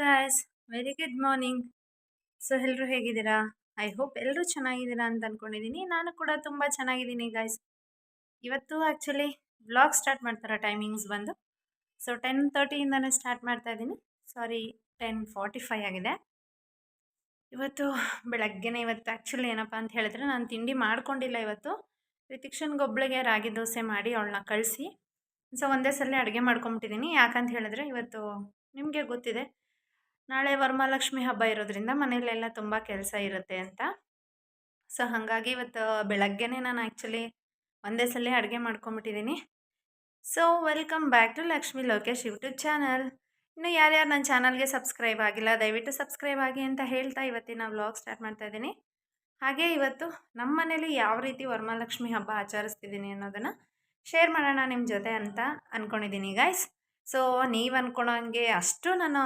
Guys very good morning so ಎಲ್ಲರೂ ಹೇಗಿದ್ದೀರಾ? I hope ಎಲ್ಲರೂ ಚೆನ್ನಾಗಿದ್ದೀರಾ ಅಂತ ಅಂದ್ಕೊಂಡಿದ್ದೀನಿ ನಾನು ಕೂಡ ತುಂಬ ಚೆನ್ನಾಗಿದ್ದೀನಿ ಗಾಯ್ಸ್ ಇವತ್ತು ಆ್ಯಕ್ಚುಲಿ ಬ್ಲಾಗ್ ಸ್ಟಾರ್ಟ್ ಮಾಡ್ತಾರೆ ಟೈಮಿಂಗ್ಸ್ ಬಂದು. ಸೊ ಟೆನ್ ತರ್ಟಿಯಿಂದನೇ ಸ್ಟಾರ್ಟ್ ಮಾಡ್ತಾ ಇದ್ದೀನಿ. ಸಾರಿ ಟೆನ್ ಫಾರ್ಟಿ ಫೈ ಆಗಿದೆ. ಇವತ್ತು ಬೆಳಗ್ಗೆನೇ ಇವತ್ತು ಆ್ಯಕ್ಚುಲಿ ಏನಪ್ಪ ಅಂತ ಹೇಳಿದ್ರೆ ನಾನು ತಿಂಡಿ ಮಾಡ್ಕೊಂಡಿಲ್ಲ ಇವತ್ತು. ರಿತಿಕ್ಷನ್ಗೊಬ್ಳಿಗೆ ರಾಗಿ ದೋಸೆ ಮಾಡಿ ಅವಳನ್ನ ಕಳಿಸಿ. ಸೊ ಒಂದೇ ಸಲ ಅಡುಗೆ ಮಾಡ್ಕೊಂಬಿಟ್ಟಿದ್ದೀನಿ. ಯಾಕಂತ ಹೇಳಿದ್ರೆ ಇವತ್ತು ನಿಮಗೆ ಗೊತ್ತಿದೆ. ನಾಳೆ ವರಮಹಾಲಕ್ಷ್ಮಿ ಹಬ್ಬ ಇರೋದ್ರಿಂದ ಮನೆಯಲ್ಲೆಲ್ಲ ತುಂಬ ಕೆಲಸ ಇರುತ್ತೆ ಅಂತ. ಸೊ ಹಾಗಾಗಿ ಇವತ್ತು ಬೆಳಗ್ಗೆನೇ ನಾನು ಆ್ಯಕ್ಚುಲಿ ಒಂದೇ ಸಲ ಅಡುಗೆ ಮಾಡ್ಕೊಂಬಿಟ್ಟಿದ್ದೀನಿ so welcome back to Lakshmi Lokesh YouTube channel ಇನ್ನು ಯಾರ್ಯಾರು ನನ್ನ ಚಾನಲ್ಗೆ ಸಬ್ಸ್ಕ್ರೈಬ್ ಆಗಿಲ್ಲ, ದಯವಿಟ್ಟು ಸಬ್ಸ್ಕ್ರೈಬ್ ಆಗಿ ಅಂತ ಹೇಳ್ತಾ ಇವತ್ತಿನ ವ್ಲಾಗ್ ಸ್ಟಾರ್ಟ್ ಮಾಡ್ತಾ ಇದ್ದೀನಿ ಹಾಗೆ ಇವತ್ತು ನಮ್ಮ ಮನೇಲಿ ಯಾವ ರೀತಿ ವರಮಹಾಲಕ್ಷ್ಮಿ ಹಬ್ಬ ಆಚರಿಸ್ತಿದ್ದೀನಿ ಅನ್ನೋದನ್ನು ಶೇರ್ ಮಾಡೋಣ ನಿಮ್ಮ ಜೊತೆ ಅಂತ ಅಂದ್ಕೊಂಡಿದ್ದೀನಿ ಗೈಸ್ ಸೊ, ನೀವು ಅಂದ್ಕೊಳಂಗೆ ಅಷ್ಟು ನಾನು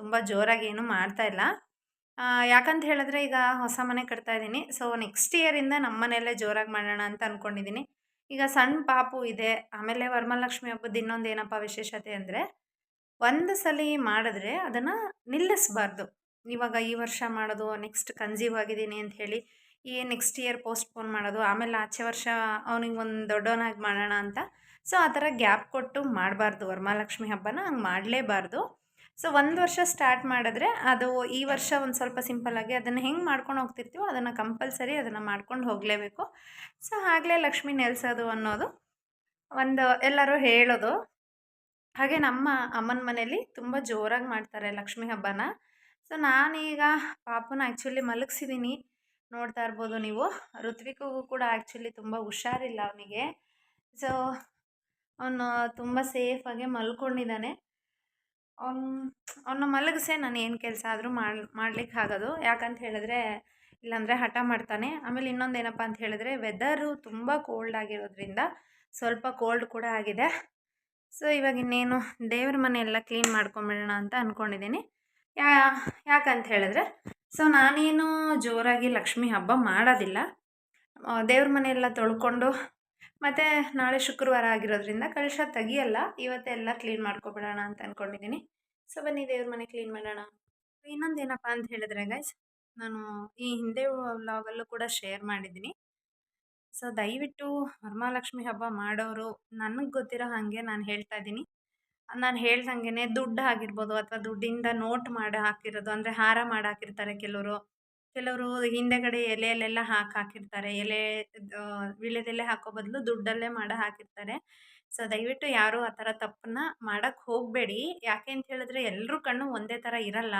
ತುಂಬ ಜೋರಾಗಿ ಏನೂ ಮಾಡ್ತಾ ಇಲ್ಲ. ಯಾಕಂತ ಹೇಳಿದ್ರೆ ಈಗ ಹೊಸ ಮನೆ ಕಟ್ತಾ ಇದ್ದೀನಿ. ಸೊ ನೆಕ್ಸ್ಟ್ ಇಯರಿಂದ ನಮ್ಮ ಮನೆಯಲ್ಲೇ ಜೋರಾಗಿ ಮಾಡೋಣ ಅಂತ ಅಂದ್ಕೊಂಡಿದ್ದೀನಿ ಈಗ ಸಣ್ಣ ಪಾಪು ಇದೆ. ಆಮೇಲೆ ವರಮಹಾಲಕ್ಷ್ಮಿ ಹಬ್ಬದ ಇನ್ನೊಂದು ಏನಪ್ಪ ವಿಶೇಷತೆ ಅಂದರೆ, ಒಂದು ಸಲ ಮಾಡಿದ್ರೆ ಅದನ್ನು ನಿಲ್ಲಿಸಬಾರ್ದು. ಇವಾಗ ಈ ವರ್ಷ ಮಾಡೋದು ನೆಕ್ಸ್ಟ್ ಕನ್ಸೀವ್ ಆಗಿದ್ದೀನಿ ಅಂತ ಹೇಳಿ, ಈ ನೆಕ್ಸ್ಟ್ ಇಯರ್ ಪೋಸ್ಟ್ಪೋನ್ ಮಾಡೋದು, ಆಮೇಲೆ ಆಚೆ ವರ್ಷ ಅವನಿಗೆ ಒಂದು ದೊಡ್ಡವನಾಗಿ ಮಾಡೋಣ ಅಂತ ಸೊ, ಆ ಥರ ಗ್ಯಾಪ್ ಕೊಟ್ಟು ಮಾಡಬಾರ್ದು. ವರಮಹಾಲಕ್ಷ್ಮಿ ಹಬ್ಬನ ಹಂಗೆ ಮಾಡಲೇಬಾರ್ದು. ಸೊ, ಒಂದು ವರ್ಷ ಸ್ಟಾರ್ಟ್ ಮಾಡಿದ್ರೆ ಅದು ಈ ವರ್ಷ ಒಂದು ಸ್ವಲ್ಪ ಸಿಂಪಲ್ಲಾಗಿ ಅದನ್ನು ಹೆಂಗೆ ಮಾಡ್ಕೊಂಡು ಹೋಗ್ತಿರ್ತೀವೋ ಅದನ್ನು ಕಂಪಲ್ಸರಿ ಅದನ್ನು ಮಾಡ್ಕೊಂಡು ಹೋಗಲೇಬೇಕು. ಸೊ, ಆಗಲೇ ಲಕ್ಷ್ಮಿ ನೆಲೆಸೋದು ಅನ್ನೋದು ಒಂದು ಎಲ್ಲರೂ ಹೇಳೋದು. ಹಾಗೆ ನಮ್ಮ ಅಮ್ಮನ ಮನೇಲಿ ತುಂಬ ಜೋರಾಗಿ ಮಾಡ್ತಾರೆ ಲಕ್ಷ್ಮಿ ಹಬ್ಬನ. ಸೊ, ನಾನೀಗ ಪಾಪನ ಆ್ಯಕ್ಚುಲಿ ಮಲಗಿಸಿದ್ದೀನಿ ನೋಡ್ತಾ ಇರ್ಬೋದು ನೀವು. ಋತ್ವಿಕಗೂ ಕೂಡ ಆ್ಯಕ್ಚುಲಿ ತುಂಬ ಹುಷಾರಿಲ್ಲ ಅವನಿಗೆ. ಸೊ ಅವನು ತುಂಬ ಸೇಫಾಗೆ ಮಲ್ಕೊಂಡಿದ್ದಾನೆ. ಅವ್ನು ಅವನ್ನ ಮಲಗಿಸೇ ನಾನು ಏನು ಕೆಲಸ ಆದರೂ ಮಾಡಿ ಮಾಡ್ಲಿಕ್ಕೆ ಆಗೋದು. ಯಾಕಂತ ಹೇಳಿದ್ರೆ, ಇಲ್ಲಾಂದರೆ ಹಠ ಮಾಡ್ತಾನೆ. ಆಮೇಲೆ ಇನ್ನೊಂದು ಏನಪ್ಪ ಅಂತ ಹೇಳಿದ್ರೆ ವೆದರು ತುಂಬ ಕೋಲ್ಡ್ ಆಗಿರೋದ್ರಿಂದ ಸ್ವಲ್ಪ ಕೋಲ್ಡ್ ಕೂಡ ಆಗಿದೆ. ಸೊ ಇವಾಗ ಇನ್ನೇನು ದೇವ್ರ ಮನೆ ಎಲ್ಲ ಕ್ಲೀನ್ ಮಾಡ್ಕೊಂಬಿಡೋಣ ಅಂತ ಅಂದ್ಕೊಂಡಿದ್ದೀನಿ ಯಾ, ಯಾಕಂತ ಹೇಳಿದ್ರೆ ಸೊ ನಾನೇನು ಜೋರಾಗಿ ಲಕ್ಷ್ಮಿ ಹಬ್ಬ ಮಾಡೋದಿಲ್ಲ. ದೇವ್ರ ಮನೆಯೆಲ್ಲ ತೊಳ್ಕೊಂಡು ಮತ್ತು ನಾಳೆ ಶುಕ್ರವಾರ ಆಗಿರೋದ್ರಿಂದ ಕಲಶ ತೆಗಿಯಲ್ಲ. ಇವತ್ತೆಲ್ಲ ಕ್ಲೀನ್ ಮಾಡ್ಕೊಬಿಡೋಣ ಅಂತ ಅಂದ್ಕೊಂಡಿದ್ದೀನಿ ಸೊ ಬನ್ನಿ ದೇವ್ರ ಮನೆ ಕ್ಲೀನ್ ಮಾಡೋಣ. ಇನ್ನೊಂದು ಏನಪ್ಪ ಅಂತ ಹೇಳಿದ್ರೆ ಗೈಸ್ ನಾನು ಈ ಹಿಂದೆ ವ್ಲಾಗಲ್ಲೂ ಕೂಡ ಶೇರ್ ಮಾಡಿದ್ದೀನಿ ಸೊ ದಯವಿಟ್ಟು ವರಮಹಾಲಕ್ಷ್ಮಿ ಹಬ್ಬ ಮಾಡೋರು ನನಗೆ ಗೊತ್ತಿರೋ ಹಾಗೆ ನಾನು ಹೇಳ್ತಾ ಇದ್ದೀನಿ ನಾನು ಹೇಳ್ದಂಗೆ ದುಡ್ಡು ಆಗಿರ್ಬೋದು ಅಥವಾ ದುಡ್ಡಿಂದ ನೋಟ್ ಮಾಡಿ ಹಾಕಿರೋದು ಅಂದರೆ ಹಾರ ಮಾಡಿ ಹಾಕಿರ್ತಾರೆ ಕೆಲವರು. ಕೆಲವರು ಹಿಂದೆಗಡೆ ಎಲೆಯಲ್ಲೆಲ್ಲ ಹಾಕಿ ಹಾಕಿರ್ತಾರೆ. ಎಲೆ ವೀಳ್ಯದೆಲೆ ಹಾಕೋ ಬದಲು ದುಡ್ಡಲ್ಲೇ ಮಾಡಿ ಹಾಕಿರ್ತಾರೆ. ಸೊ, ದಯವಿಟ್ಟು ಯಾರೂ ಆ ಥರ ತಪ್ಪನ್ನ ಮಾಡೋಕ್ಕೆ ಹೋಗಬೇಡಿ. ಯಾಕೆ ಅಂತ ಹೇಳಿದ್ರೆ ಎಲ್ಲರೂ ಕಣ್ಣು ಒಂದೇ ಥರ ಇರಲ್ಲ.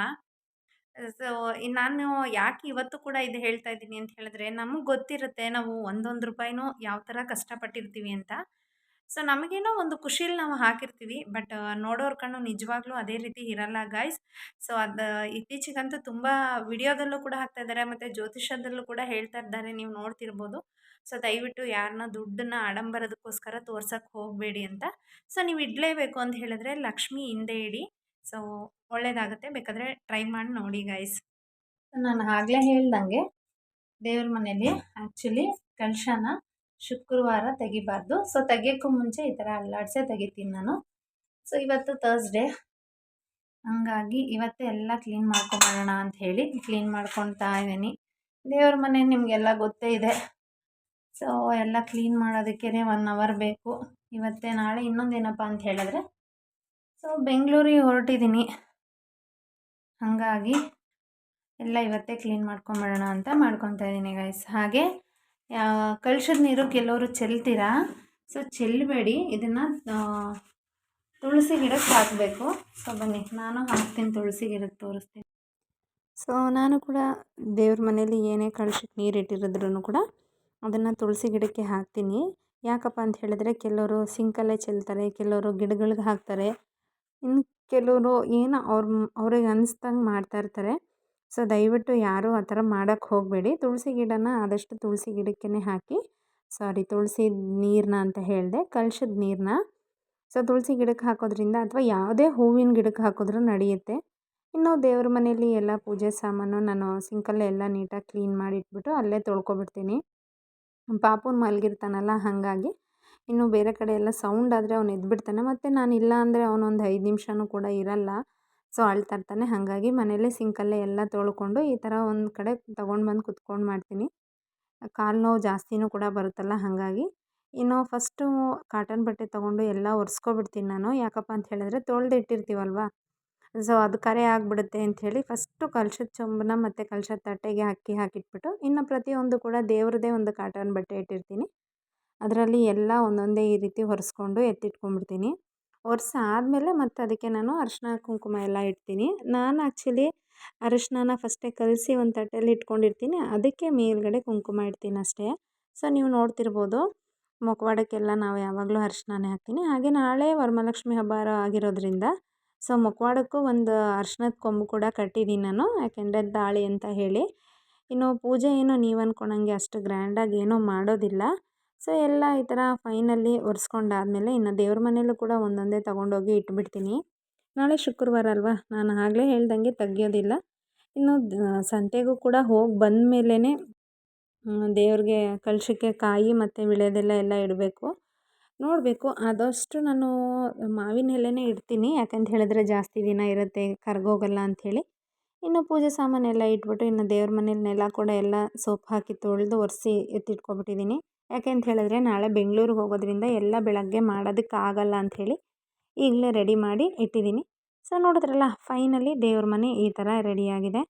ಸೊ, ನಾನು ಯಾಕೆ ಇವತ್ತು ಕೂಡ ಇದು ಹೇಳ್ತಾ ಇದ್ದೀನಿ ಅಂತ ಹೇಳಿದ್ರೆ, ನಮಗೆ ಗೊತ್ತಿರುತ್ತೆ ನಾವು ಒಂದೊಂದು ರೂಪಾಯಿನೂ ಯಾವ ಥರ ಕಷ್ಟಪಟ್ಟಿರ್ತೀವಿ ಅಂತ. ಸೊ, ನಮಗೇನೋ ಒಂದು ಖುಷಿಯಲ್ಲಿ ನಾವು ಹಾಕಿರ್ತೀವಿ, ಬಟ್ ನೋಡೋರ್ ಕಣ್ಣು ನಿಜವಾಗ್ಲೂ ಅದೇ ರೀತಿ ಇರಲ್ಲ ಗಾಯ್ಸ್. ಸೊ, ಅದು ಇತ್ತೀಚೆಗಂತೂ ತುಂಬ ವಿಡಿಯೋದಲ್ಲೂ ಕೂಡ ಹಾಕ್ತಾ ಇದ್ದಾರೆ, ಮತ್ತು ಜ್ಯೋತಿಷದಲ್ಲೂ ಕೂಡ ಹೇಳ್ತಾ ಇದ್ದಾರೆ, ನೀವು ನೋಡ್ತಿರ್ಬೋದು. ಸೊ, ದಯವಿಟ್ಟು ಯಾರನ್ನ ದುಡ್ಡನ್ನ ಆಡಂಬರದಕ್ಕೋಸ್ಕರ ತೋರ್ಸಕ್ಕೆ ಹೋಗಬೇಡಿ ಅಂತ. ಸೊ, ನೀವು ಇಡಲೇಬೇಕು ಅಂತ ಹೇಳಿದ್ರೆ ಲಕ್ಷ್ಮಿ ಹಿಂದೆ ಇಡಿ. ಸೊ, ಒಳ್ಳೇದಾಗುತ್ತೆ, ಬೇಕಾದರೆ ಟ್ರೈ ಮಾಡಿ ನೋಡಿ ಗಾಯ್ಸ್. ನಾನು ಆಗಲೇ ಹೇಳ್ದಂಗೆ, ದೇವ್ರ ಮನೇಲಿ ಆ್ಯಕ್ಚುಲಿ ಕಲಶನ ಶುಕ್ರವಾರ ತೆಗಿಬಾರ್ದು. ಸೊ ತೆಗಿಯೋಕ್ಕೂ ಮುಂಚೆ ಈ ಥರ ಅಲ್ಲಾಡಿಸೇ ತೆಗಿತೀನಿ ನಾನು. ಸೊ ಇವತ್ತು ತರ್ಸ್ಡೇ ಹಂಗಾಗಿ ಇವತ್ತೇ ಎಲ್ಲ ಕ್ಲೀನ್ ಮಾಡ್ಕೊಂಬರೋಣ ಅಂತ ಹೇಳಿ ಕ್ಲೀನ್ ಮಾಡ್ಕೊತಾ ಇದ್ದೀನಿ. ದೇವ್ರ ಮನೆ ನಿಮಗೆಲ್ಲ ಗೊತ್ತೇ ಇದೆ. ಸೊ ಎಲ್ಲ ಕ್ಲೀನ್ ಮಾಡೋದಕ್ಕೆ ಒನ್ ಅವರ್ ಬೇಕು. ಇವತ್ತೇ ನಾಳೆ ಇನ್ನೊಂದು ಏನಪ್ಪ ಅಂತ ಹೇಳಿದ್ರೆ? ಸೊ ಬೆಂಗಳೂರಿಗೆ ಹೊರಟಿದ್ದೀನಿ. ಹಾಗಾಗಿ ಎಲ್ಲ ಇವತ್ತೇ ಕ್ಲೀನ್ ಮಾಡ್ಕೊಂಬಿಡೋಣ ಅಂತ ಮಾಡ್ಕೊತಾ ಇದ್ದೀನಿ ಗೈಸ್ ಹಾಗೆ ಕಳ್ಶದ ನೀರು ಕೆಲವರು ಚೆಲ್ತೀರಾ? ಸೊ ಚೆಲ್ಲಬೇಡಿ ಇದನ್ನು ತುಳಸಿ ಗಿಡಕ್ಕೆ ಹಾಕಬೇಕು. ಸೊ ಬನ್ನಿ. ನಾನು ಹಾಕ್ತೀನಿ ತುಳಸಿ ಗಿಡಕ್ಕೆ ತೋರಿಸ್ತೀನಿ. ಸೊ ನಾನು ಕೂಡ ದೇವ್ರ ಮನೇಲಿ ಏನೇ ಕಳ್ಸಿಟ್ಟು ನೀರು ಇಟ್ಟಿರೋದ್ರೂ ಕೂಡ ಅದನ್ನು ತುಳಸಿ ಗಿಡಕ್ಕೆ ಹಾಕ್ತೀನಿ. ಯಾಕಪ್ಪ ಅಂತ ಹೇಳಿದ್ರೆ ಕೆಲವರು ಸಿಂಕಲ್ಲೇ ಚೆಲ್ತಾರೆ, ಕೆಲವರು ಗಿಡಗಳಿಗೆ ಹಾಕ್ತಾರೆ. ಇನ್ನು ಕೆಲವರು ಏನೋ ಅವ್ರ, ಅವ್ರಿಗೆ ಅನ್ನಿಸ್ದಂಗೆ ಮಾಡ್ತಾಯಿರ್ತಾರೆ ಸೊ, ದಯವಿಟ್ಟು ಯಾರೂ ಆ ಥರ ಮಾಡೋಕ್ಕೆ ಹೋಗಬೇಡಿ. ತುಳಸಿ ಗಿಡನ ಆದಷ್ಟು ತುಳಸಿ ಗಿಡಕ್ಕೇ ಹಾಕಿ, ಸಾರಿ ತುಳಸಿ ನೀರನ್ನ ಅಂತ ಹೇಳಿದೆ, ಕಲ್ಶದ ನೀರನ್ನ ಸೊ, ತುಳಸಿ ಗಿಡಕ್ಕೆ ಹಾಕೋದ್ರಿಂದ ಅಥವಾ ಯಾವುದೇ ಹೂವಿನ ಗಿಡಕ್ಕೆ ಹಾಕಿದ್ರೂ ನಡೆಯುತ್ತೆ. ಇನ್ನು ದೇವ್ರ ಮನೆಯಲ್ಲಿ ಎಲ್ಲ ಪೂಜೆ ಸಾಮಾನು ನಾನು ಸಿಂಕಲ್ಲೇ ಎಲ್ಲ ನೀಟಾಗಿ ಕ್ಲೀನ್ ಮಾಡಿ ಇಟ್ಬಿಟ್ಟು ಅಲ್ಲೇ ತೊಳ್ಕೊಬಿಡ್ತೀನಿ. ಪಾಪುನ ಮಲಗಿರ್ತಾನಲ್ಲ, ಹಾಗಾಗಿ. ಇನ್ನು ಬೇರೆ ಕಡೆ ಎಲ್ಲ ಸೌಂಡ್ ಆದರೆ ಅವ್ನು ಎದ್ಬಿಡ್ತಾನೆ. ಮತ್ತು ನಾನು ಇಲ್ಲ ಅಂದರೆ ಅವನೊಂದು ಐದು ನಿಮಿಷನೂ ಕೂಡ ಇರಲ್ಲ. ಸೊ ಅಳ್ತಾ ಇರ್ತಾನೆ. ಹಾಗಾಗಿ ಮನೆಯಲ್ಲೇ ಸಿಂಕಲ್ಲೇ ಎಲ್ಲ ತೊಳ್ಕೊಂಡು ಈ ಥರ ಒಂದು ಕಡೆ ತೊಗೊಂಡು ಬಂದು ಕುತ್ಕೊಂಡು ಮಾಡ್ತೀನಿ. ಕಾಲು ನೋವು ಜಾಸ್ತಿನೂ ಕೂಡ ಬರುತ್ತಲ್ಲ ಹಾಗಾಗಿ. ಇನ್ನು ಫಸ್ಟು ಕಾಟನ್ ಬಟ್ಟೆ ತೊಗೊಂಡು ಎಲ್ಲ ಒರೆಸ್ಕೊಬಿಡ್ತೀನಿ ನಾನು. ಯಾಕಪ್ಪ ಅಂತ ಹೇಳಿದ್ರೆ ತೊಳ್ದು ಇಟ್ಟಿರ್ತೀವಲ್ವ? ಸೊ ಅದು ಕರೆ ಆಗಿಬಿಡುತ್ತೆ ಅಂಥೇಳಿ ಫಸ್ಟು ಕಲ್ಶದ ಚೊಂಬನ ಮತ್ತು ಕಲ್ಶದ ತಟ್ಟೆಗೆ ಅಕ್ಕಿ ಹಾಕಿಟ್ಬಿಟ್ಟು ಇನ್ನು ಪ್ರತಿಯೊಂದು ಕೂಡ ದೇವ್ರದ್ದೇ ಒಂದು ಕಾಟನ್ ಬಟ್ಟೆ ಇಟ್ಟಿರ್ತೀನಿ. ಅದರಲ್ಲಿ ಎಲ್ಲ ಒಂದೊಂದೇ ಈ ರೀತಿ ಒರೆಸ್ಕೊಂಡು ಎತ್ತಿಟ್ಕೊಂಡ್ಬಿಡ್ತೀನಿ. ಒರೆಸಾದ್ಮೇಲೆ ಮತ್ತು ಅದಕ್ಕೆ ನಾನು ಅರಿಶಿನ ಕುಂಕುಮ ಎಲ್ಲ ಇಡ್ತೀನಿ. ನಾನು ಆ್ಯಕ್ಚುಲಿ ಅರಿಶಿನ ಫಸ್ಟೇ ಕಲಸಿ ಒಂದು ತಟ್ಟೆಯಲ್ಲಿ ಇಟ್ಕೊಂಡಿರ್ತೀನಿ. ಅದಕ್ಕೆ ಮೇಲ್ಗಡೆ ಕುಂಕುಮ ಇಡ್ತೀನಿ ಅಷ್ಟೇ. ಸೊ ನೀವು ನೋಡ್ತಿರ್ಬೋದು, ಮುಖವಾಡಕ್ಕೆಲ್ಲ ನಾವು ಯಾವಾಗಲೂ ಅರಿಶಿಣನೇ ಹಾಕ್ತೀನಿ. ಹಾಗೆ ನಾಳೆ ವರಮಹಾಲಕ್ಷ್ಮಿ ಹಬ್ಬ ಆಗಿರೋದ್ರಿಂದ ಸೊ ಮುಖವಾಡಕ್ಕೂ ಒಂದು ಅರ್ಶಿನದ ಕೊಂಬು ಕೂಡ ಕಟ್ಟಿದ್ದೀನಿ ನಾನು. ಯಾಕೆಂದರೆ ದಾಳಿ ಅಂತ ಹೇಳಿ. ಇನ್ನು ಪೂಜೆ ಏನು ನೀವು ಅಂದ್ಕೊಂಡಂಗೆ ಅಷ್ಟು ಗ್ರ್ಯಾಂಡಾಗಿ ಏನೂ ಮಾಡೋದಿಲ್ಲ. ಸೊ, ಎಲ್ಲ ಈ ಥರ ಫೈನಲ್ಲಿ ಒರೆಸ್ಕೊಂಡಾದ್ಮೇಲೆ ಇನ್ನು ದೇವ್ರ ಮನೆಯಲ್ಲೂ ಕೂಡ ಒಂದೊಂದೇ ತೊಗೊಂಡೋಗಿ ಇಟ್ಬಿಡ್ತೀನಿ. ನಾಳೆ ಶುಕ್ರವಾರ ಅಲ್ವಾ? ನಾನು ಆಗಲೇ ಹೇಳ್ದಂಗೆ ತೆಗಿಯೋದಿಲ್ಲ. ಇನ್ನು ಸಂತೆಗೂ ಕೂಡ ಹೋಗಿ ಬಂದ ದೇವ್ರಿಗೆ ಕಲಶಕ್ಕೆ ಕಾಯಿ ಮತ್ತು ವಿಳೆದೆಲ್ಲ ಎಲ್ಲ ಇಡಬೇಕು. ನೋಡಬೇಕು. ಆದಷ್ಟು ನಾನು ಮಾವಿನ ಎಲೆನೇ ಇಡ್ತೀನಿ. ಯಾಕಂತ ಹೇಳಿದ್ರೆ ಜಾಸ್ತಿ ದಿನ ಇರುತ್ತೆ ಕರ್ಗೋಗಲ್ಲ ಅಂಥೇಳಿ. ಇನ್ನು ಪೂಜೆ ಸಾಮಾನೆಲ್ಲ ಇಟ್ಬಿಟ್ಟು ಇನ್ನು ದೇವ್ರ ಮನೇಲಿ ನೆಲ ಕೂಡ ಎಲ್ಲ ಸೋಪ್ ಹಾಕಿ ತೊಳೆದು ಒರೆಸಿ ಎತ್ತಿಟ್ಕೊಬಿಟ್ಟಿದ್ದೀನಿ. ಯಾಕೆ ಅಂತ ಹೇಳಿದ್ರೆ ನಾಳೆ ಬೆಂಗ್ಳೂರಿಗೆ ಹೋಗೋದ್ರಿಂದ ಎಲ್ಲ ಬೆಳಗ್ಗೆ ಮಾಡೋದಕ್ಕೆ ಮಾಡೋದಕ್ಕಾಗಲ್ಲ ಅಂಥೇಳಿ ಈಗಲೇ ರೆಡಿ ಮಾಡಿ ಇಟ್ಟಿದ್ದೀನಿ. ಸೊ ನೋಡಿದ್ರಲ್ಲ ಫೈನಲಿ ದೇವ್ರ ಮನೆ ಈ ಥರ ರೆಡಿಯಾಗಿದೆ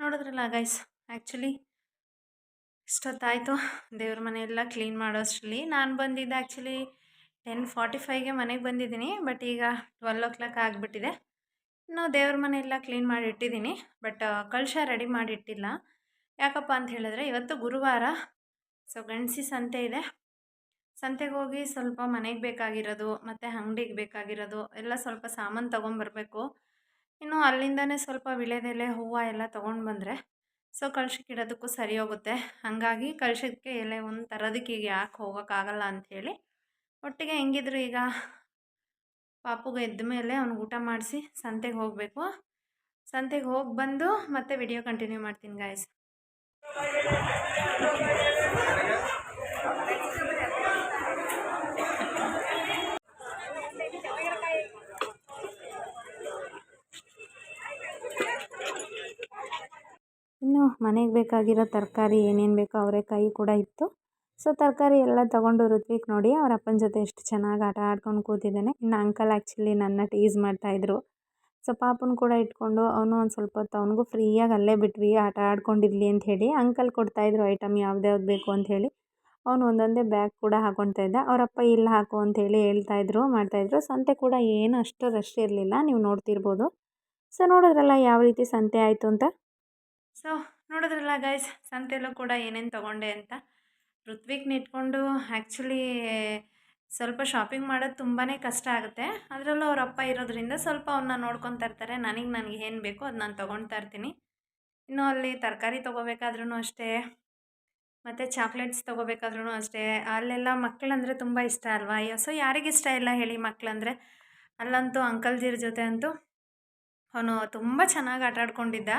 ನೋಡಿದ್ರಲ್ಲ ಗೈಸ್ ಆ್ಯಕ್ಚುಲಿ ಇಷ್ಟೊತ್ತಾಯಿತು. ದೇವ್ರ ಮನೆಯೆಲ್ಲ ಕ್ಲೀನ್ ಮಾಡೋಷ್ಟರಲ್ಲಿ. ನಾನು ಬಂದಿದ್ದೆ ಆ್ಯಕ್ಚುಲಿ ಟೆನ್ ಫಾರ್ಟಿ ಫೈವ್ಗೆ ಮನೆಗೆ ಬಂದಿದ್ದೀನಿ ಬಟ್ ಈಗ ಟ್ವೆಲ್ ಓ ಕ್ಲಾಕ್ ಆಗಿಬಿಟ್ಟಿದೆ. ಇನ್ನು ದೇವ್ರ ಮನೆಯೆಲ್ಲ ಕ್ಲೀನ್ ಮಾಡಿ ಇಟ್ಟಿದ್ದೀನಿ ಬಟ್ ಕಳಶ ರೆಡಿ ಮಾಡಿ ಇಟ್ಟಿಲ್ಲ. ಯಾಕಪ್ಪ ಅಂತ ಹೇಳಿದ್ರೆ ಇವತ್ತು ಗುರುವಾರ ಸೊ ಗಣಸಿ ಸಂತೆ ಇದೆ. ಸಂತೆಗೆ ಹೋಗಿ ಸ್ವಲ್ಪ ಮನೆಗೆ ಬೇಕಾಗಿರೋದು, ಮತ್ತು ಅಂಗಡಿಗೆ ಬೇಕಾಗಿರೋದು, ಎಲ್ಲ ಸ್ವಲ್ಪ ಸಾಮಾನು ತೊಗೊಂಬರ್ಬೇಕು. ಇನ್ನು ಅಲ್ಲಿಂದನೇ ಸ್ವಲ್ಪ ವಿಳೆದೆಲೆ ಹೂವು ಎಲ್ಲ ತೊಗೊಂಡು ಬಂದರೆ ಸೊ ಕಳ್ಸಕ್ಕೆ ಇಡೋದಕ್ಕೂ ಸರಿ ಹೋಗುತ್ತೆ. ಹಾಗಾಗಿ ಕಳ್ಸಕ್ಕೆ ಎಲೆ ಒಂದು ತರೋದಕ್ಕೆ ಈಗ ಯಾಕೆ ಹೋಗೋಕ್ಕಾಗಲ್ಲ ಅಂಥೇಳಿ ಒಟ್ಟಿಗೆ ಹೆಂಗಿದ್ರು ಈಗ ಪಾಪುಗೆ ಎದ್ದ ಮೇಲೆ ಅವ್ನಿಗೆ ಊಟ ಮಾಡಿಸಿ ಸಂತೆಗೆ ಹೋಗಬೇಕು. ಸಂತೆಗೆ ಹೋಗಿ ಬಂದು ಮತ್ತೆ ವಿಡಿಯೋ ಕಂಟಿನ್ಯೂ ಮಾಡ್ತೀನಿ ಗಾಯ್ಸ್ ಇನ್ನು ಮನೆಗೆ ಬೇಕಾಗಿರೋ ತರಕಾರಿ ಏನೇನು ಬೇಕೋ ಅವರೆಕಾಯಿ ಕೂಡ ಇತ್ತು. ಸೊ ತರಕಾರಿ ಎಲ್ಲ ತೊಗೊಂಡು ಋತ್ವಿಕ್ ನೋಡಿ, ಅವರ ಅಪ್ಪನ ಜೊತೆ ಎಷ್ಟು ಚೆನ್ನಾಗಿ ಆಟ ಆಡ್ಕೊಂಡು ಕೂತಿದ್ದಾನೆ. ಇನ್ನು ಅಂಕಲ್ ಆ್ಯಕ್ಚುಲಿ ನನ್ನ ಟೀಸ್ ಮಾಡ್ತಾಯಿದ್ರು ಸೊ ಪಾಪನ ಕೂಡ ಇಟ್ಕೊಂಡು ಅವನು ಒಂದು ಸ್ವಲ್ಪ ಹೊತ್ತು ಅವನಿಗೂ ಫ್ರೀಯಾಗಿ ಅಲ್ಲೇ ಬಿಟ್ವಿ, ಆಟ ಆಡ್ಕೊಂಡಿರಲಿ ಅಂತ ಹೇಳಿ. ಅಂಕಲ್ ಕೊಡ್ತಾಯಿದ್ರು ಐಟಮ್ ಯಾವ್ದ್ಯಾವ್ದು ಬೇಕು ಅಂತ ಹೇಳಿ. ಅವನು ಒಂದೊಂದೇ ಬ್ಯಾಗ್ ಕೂಡ ಹಾಕೊಳ್ತಾ ಇದ್ದ. ಅವರಪ್ಪ ಇಲ್ಲಿ, ಹಾಕು ಅಂತೇಳಿ ಹೇಳ್ತಾಯಿದ್ರು ಮಾಡ್ತಾಯಿದ್ರು ಸಂತೆ ಕೂಡ ಏನು ಅಷ್ಟು ರಶ್ ಇರಲಿಲ್ಲ. ನೀವು ನೋಡ್ತಿರ್ಬೋದು. ಸೊ ನೋಡಿದ್ರಲ್ಲ ಯಾವ ರೀತಿ ಸಂತೆ ಆಯಿತು ಅಂತ? ಸೊ ನೋಡಿದ್ರಲ್ಲ ಗೈಸ್ ಸಂತೆಯಲ್ಲೂ ಕೂಡ ಏನೇನು ತೊಗೊಂಡೆ ಅಂತ? ಋತ್ವಿಕ್ನ ಇಟ್ಕೊಂಡು ಆ್ಯಕ್ಚುಲಿ ಸ್ವಲ್ಪ ಶಾಪಿಂಗ್ ಮಾಡೋದು ತುಂಬಾ ಕಷ್ಟ ಆಗುತ್ತೆ. ಅದರಲ್ಲೂ ಅವ್ರ ಅಪ್ಪ ಇರೋದ್ರಿಂದ ಸ್ವಲ್ಪ ಅವನ್ನ ನೋಡ್ಕೊತಾ ಇರ್ತಾರೆ. ನನಗೆ ನನಗೆ ಏನು ಬೇಕೋ ಅದು ನಾನು ತೊಗೊಳ್ತಾ ಇರ್ತೀನಿ. ಇನ್ನು ಅಲ್ಲಿ ತರಕಾರಿ ತೊಗೋಬೇಕಾದ್ರೂ ಅಷ್ಟೇ, ಮತ್ತು ಚಾಕ್ಲೇಟ್ಸ್ ತೊಗೋಬೇಕಾದ್ರೂ ಅಷ್ಟೇ. ಅಲ್ಲೆಲ್ಲ ಮಕ್ಕಳಂದರೆ ತುಂಬ ಇಷ್ಟ ಅಲ್ವಾ? ಸೊ ಯಾರಿಗಿಷ್ಟ ಇಲ್ಲ ಹೇಳಿ ಮಕ್ಕಳಂದರೆ ಅಲ್ಲಂತೂ ಅಂಕಲ್ಜಿರ ಜೊತೆ ಅಂತೂ ಅವನು ತುಂಬ ಚೆನ್ನಾಗಿ ಆಟ ಆಡ್ಕೊಂಡಿದ್ದ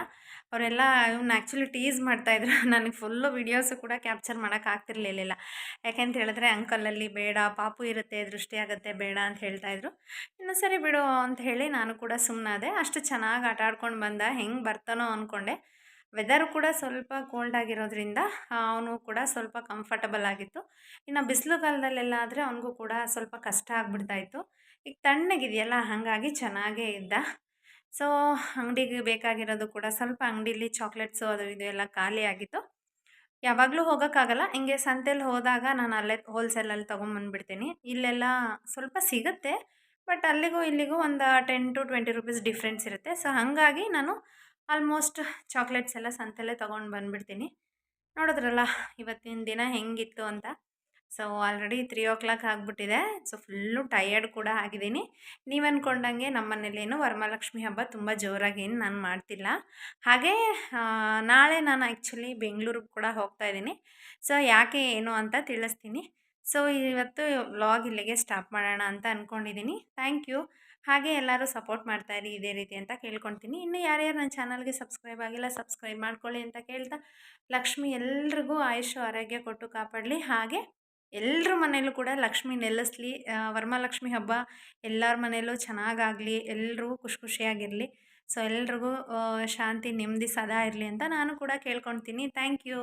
ಅವರೆಲ್ಲ ಇವ್ನ ಆ್ಯಕ್ಚುಲಿ ಟೀಸ್ ಮಾಡ್ತಾಯಿದ್ರು ನನಗೆ ಫುಲ್ಲು ವೀಡಿಯೋಸು ಕೂಡ ಕ್ಯಾಪ್ಚರ್ ಮಾಡೋಕ್ಕಾಗ್ತಿರ್ಲಿಲ್ಲ ಯಾಕೆಂತ ಹೇಳಿದ್ರೆ ಅಂಕಲಲ್ಲಿ ಬೇಡ, ಪಾಪು ಇರುತ್ತೆ, ದೃಷ್ಟಿ ಆಗುತ್ತೆ, ಬೇಡ ಅಂತ ಹೇಳ್ತಾಯಿದ್ರು ಇನ್ನು ಸರಿ ಬಿಡು ಅಂತ ಹೇಳಿ ನಾನು ಕೂಡ ಸುಮ್ಮನಾದೆ ಅಷ್ಟು ಚೆನ್ನಾಗಿ ಆಟ ಆಡ್ಕೊಂಡು ಬಂದ. ಹೆಂಗೆ ಬರ್ತಾನೋ ಅಂದ್ಕೊಂಡೆ ವೆದರ್ ಕೂಡ ಸ್ವಲ್ಪ ಕೋಲ್ಡ್ ಆಗಿರೋದ್ರಿಂದ ಅವನು ಕೂಡ ಸ್ವಲ್ಪ ಕಂಫರ್ಟಬಲ್ ಆಗಿತ್ತು. ಇನ್ನು ಬಿಸಿಲು ಕಾಲದಲ್ಲೆಲ್ಲ ಆದರೆ ಅವನಿಗೂ ಕೂಡ ಸ್ವಲ್ಪ ಕಷ್ಟ ಆಗಿಬಿಡ್ತಾಯಿತ್ತು ಈಗ ತಣ್ಣಗಿದೆಯಲ್ಲ, ಹಾಗಾಗಿ ಚೆನ್ನಾಗೇ ಇದ್ದ. ಸೊ, ಅಂಗಡಿಗೆ ಬೇಕಾಗಿರೋದು ಕೂಡ ಸ್ವಲ್ಪ ಅಂಗಡಿಲಿ ಚಾಕ್ಲೇಟ್ಸು ಅದು ಇದು ಎಲ್ಲ ಖಾಲಿ ಆಗಿತ್ತು. ಯಾವಾಗಲೂ ಹೋಗೋಕ್ಕಾಗಲ್ಲ. ಹಿಂಗೆ ಸಂತೆಲಿ ಹೋದಾಗ ನಾನು ಅಲ್ಲೇ ಹೋಲ್ಸೇಲಲ್ಲಿ ತೊಗೊಂಬಂದ್ಬಿಡ್ತೀನಿ. ಇಲ್ಲೆಲ್ಲ ಸ್ವಲ್ಪ ಸಿಗುತ್ತೆ. ಬಟ್ ಅಲ್ಲಿಗೂ ಇಲ್ಲಿಗೂ ಒಂದು ten to twenty rupees difference ಇರುತ್ತೆ. ಸೊ, ಹಾಗಾಗಿ ನಾನು ಆಲ್ಮೋಸ್ಟ್ ಚಾಕ್ಲೇಟ್ಸ್ ಎಲ್ಲ ಸಂತೆಯಲ್ಲೇ ತೊಗೊಂಡು ಬಂದುಬಿಡ್ತೀನಿ. ನೋಡಿದ್ರಲ್ಲ, ಇವತ್ತಿನ ದಿನ ಹೆಂಗಿತ್ತು ಅಂತ. So, already three o'clock ಆಗಿಬಿಟ್ಟಿದೆ. ಸೊ ಫುಲ್ಲು ಟಯರ್ಡ್ ಕೂಡ ಆಗಿದ್ದೀನಿ. ನೀವು ಅಂದ್ಕೊಂಡಂಗೆ ನಮ್ಮ ಮನೇಲೇನು ವರಮಹಾಲಕ್ಷ್ಮಿ ಹಬ್ಬ ತುಂಬ ಜೋರಾಗಿ ಏನು ನಾನು ಮಾಡ್ತಿಲ್ಲ. ಹಾಗೇ ನಾಳೆ ನಾನು ಆ್ಯಕ್ಚುಲಿ ಬೆಂಗಳೂರಿಗೆ ಕೂಡ ಹೋಗ್ತಾ ಇದ್ದೀನಿ. ಸೊ, ಯಾಕೆ ಏನು ಅಂತ ತಿಳಿಸ್ತೀನಿ. ಸೊ, ಇವತ್ತು ವ್ಲಾಗ್ ಇಲ್ಲಿಗೆ ಸ್ಟಾಪ್ ಮಾಡೋಣ ಅಂತ ಅಂದ್ಕೊಂಡಿದ್ದೀನಿ ಥ್ಯಾಂಕ್ ಯು ಹಾಗೆ ಎಲ್ಲರೂ ಸಪೋರ್ಟ್ ಮಾಡ್ತಾಯಿರಿ ಇದೇ ರೀತಿ ಅಂತ ಕೇಳ್ಕೊತೀನಿ. ಇನ್ನು ಯಾರ್ಯಾರು ನನ್ನ ಚಾನಲ್ಗೆ ಸಬ್ಸ್ಕ್ರೈಬ್ ಆಗಿಲ್ಲ ಸಬ್ಸ್ಕ್ರೈಬ್ ಮಾಡ್ಕೊಳ್ಳಿ ಅಂತ ಕೇಳ್ತಾ ಲಕ್ಷ್ಮಿ ಎಲ್ರಿಗೂ ಆಯುಷು, ಆರೋಗ್ಯ ಕೊಟ್ಟು ಕಾಪಾಡಲಿ. ಹಾಗೆ ಎಲ್ಲರ ಮನೆಯಲ್ಲೂ ಕೂಡ ಲಕ್ಷ್ಮಿ ನೆಲೆಸ್ಲಿ ವರಮಹಾಲಕ್ಷ್ಮಿ ಹಬ್ಬ ಎಲ್ಲರ ಮನೆಯಲ್ಲೂ ಚೆನ್ನಾಗಾಗಲಿ ಎಲ್ಲರೂ ಖುಷಿ ಖುಷಿಯಾಗಿರಲಿ. ಸೊ ಎಲ್ರಿಗೂ ಶಾಂತಿ, ನೆಮ್ಮದಿ ಸದಾ ಇರಲಿ ಅಂತ ನಾನು ಕೂಡ ಕೇಳ್ಕೊಳ್ತೀನಿ ಥ್ಯಾಂಕ್ ಯು.